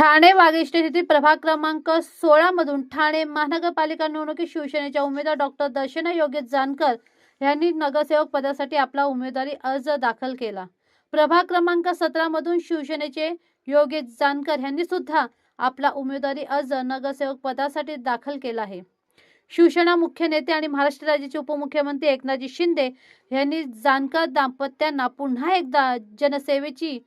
ठाणे वागेश्वर येथील प्रभाग क्रमांक सोळा मधून ठाणे महानगरपालिका निवडणुकीत शिवसेनेच्या उमेदवार डॉक्टर दर्शना योगेश जानकर यांनी नगरसेवक पदासाठी आपला उमेदवारी अर्ज दाखल केला. प्रभाग क्रमांक सतरा मधून शिवसेनेचे योगेश जानकर यांनी सुद्धा आपला उमेदवारी अर्ज नगरसेवक पदासाठी दाखल केला आहे. शिवसेना मुख्य नेते आणि महाराष्ट्र राज्याचे उपमुख्यमंत्री एकनाथजी शिंदे यांनी जानकर दाम्पत्यांना पुन्हा एकदा जनसेवेची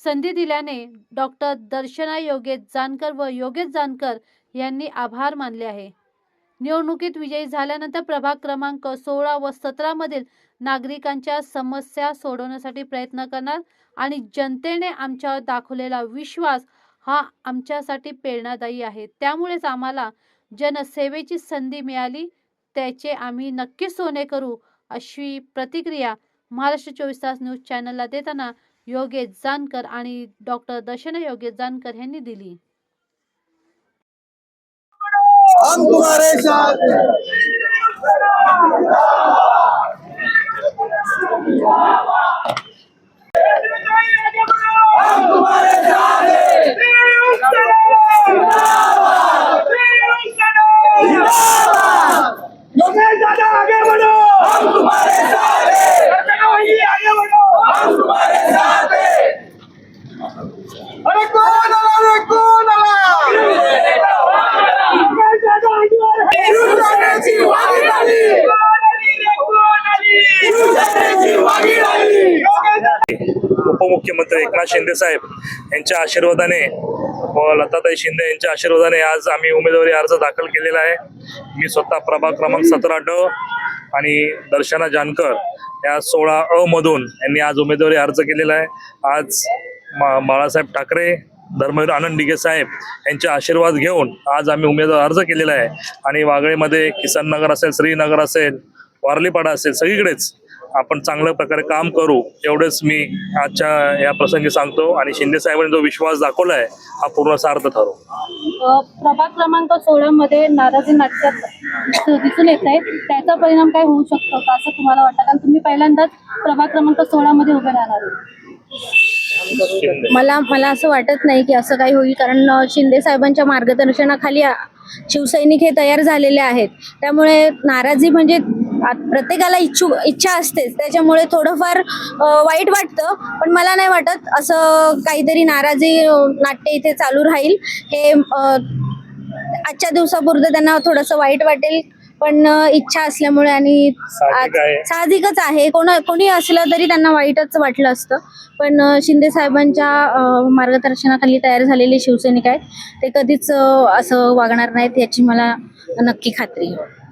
संधी दिल्याने डॉक्टर दर्शना योगेश जानकर व योगेश जानकर यांनी आभार मानले आहे. निवडणुकीत विजयी झाल्यानंतर प्रभाग क्रमांक सोळा व सतरा मधील नागरिकांच्या समस्या सोडवण्यासाठी प्रयत्न करणार आणि जनतेने आमच्यावर दाखवलेला विश्वास हा आमच्यासाठी प्रेरणादायी आहे. त्यामुळेच आम्हाला जनसेवेची संधी मिळाली. त्याचे आम्ही नक्कीच सोने करू अशी प्रतिक्रिया महाराष्ट्र चोवीस तास न्यूज चॅनलला देताना योगेश जानकर आणि डॉक्टर दर्शना योगेश जानकर यांनी दिली. हम तुम्हारे साथ हैं। हम तुम्हारे साथ हैं। योगेश दादा आगे बढ़ो हम तुम्हारे साथ हैं। दर्शना वही आगे बढ़ो हम तुम्हारे साथ हैं। अरे कौन आला अरे कौन आला योगेश दादा आगे बढ़ो शिवसेनेची वागी झाली. कोण आली रे कोण आली शिवसेनेची वागी झाली. योगेश दादा उपमुख्यमंत्री एकनाथ शिंदे साहेब यांच्या आशीर्वादाने व लताताई शिंदे यांच्या आशीर्वादाने आज आम्ही उमेदवारी अर्ज दाखल केलेला आहे. मी स्वतः प्रभाग क्रमांक सतरा ड आणि दर्शना जानकर या सोळा अ मधून यांनी आज उमेदवारी अर्ज केलेला आहे. आज मा बाळासाहेब ठाकरे धर्मवीर आनंद डिगे साहेब यांचे आशीर्वाद घेऊन आज आम्ही उमेदवार अर्ज केलेला आहे. आणि वागळेमध्ये किसन नगर असेल श्रीनगर असेल वारलीपाडा असेल सगळीकडेच आपण चांगल्या प्रकारे काम करू एवढेच मी आजच्या या प्रसंगी सांगतो आणि शिंदे साहेबांनी जो विश्वास दाखवला आहे हा पूर्ण सार्थ ठरो प्रभाग क्रमांक सोळा मध्ये नाराजी नाट्यात दिसून येत आहे. त्याचा परिणाम काय होऊ शकतो का असं तुम्हाला वाटतं? कारण तुम्ही पहिल्यांदाच प्रभाग क्रमांक सोळा मध्ये उभे राहणार मला मला असं वाटत नाही की असं काही होईल कारण शिंदे साहेबांच्या मार्गदर्शनाखाली शिवसैनिक हे तयार झालेले आहेत. त्यामुळे नाराजी म्हणजे प्रत्येकाला इच्छुक इच्छा असतेच. त्याच्यामुळे थोडंफार वाईट वाटतं पण मला नाही वाटत असं काहीतरी नाराजी नाट्य इथे चालू राहील. हे आजच्या दिवसापुरतं त्यांना थोडंसं वाईट वाटेल पण इच्छा असल्यामुळे आणि साहजिकच आहे. कोण कोणी असलं तरी त्यांना वाईटच वाटलं असतं. पण शिंदे साहेबांच्या मार्गदर्शनाखाली तयार झालेले शिवसैनिक आहेत. ते कधीच असं वागणार नाहीत याची मला नक्की खात्री आहे.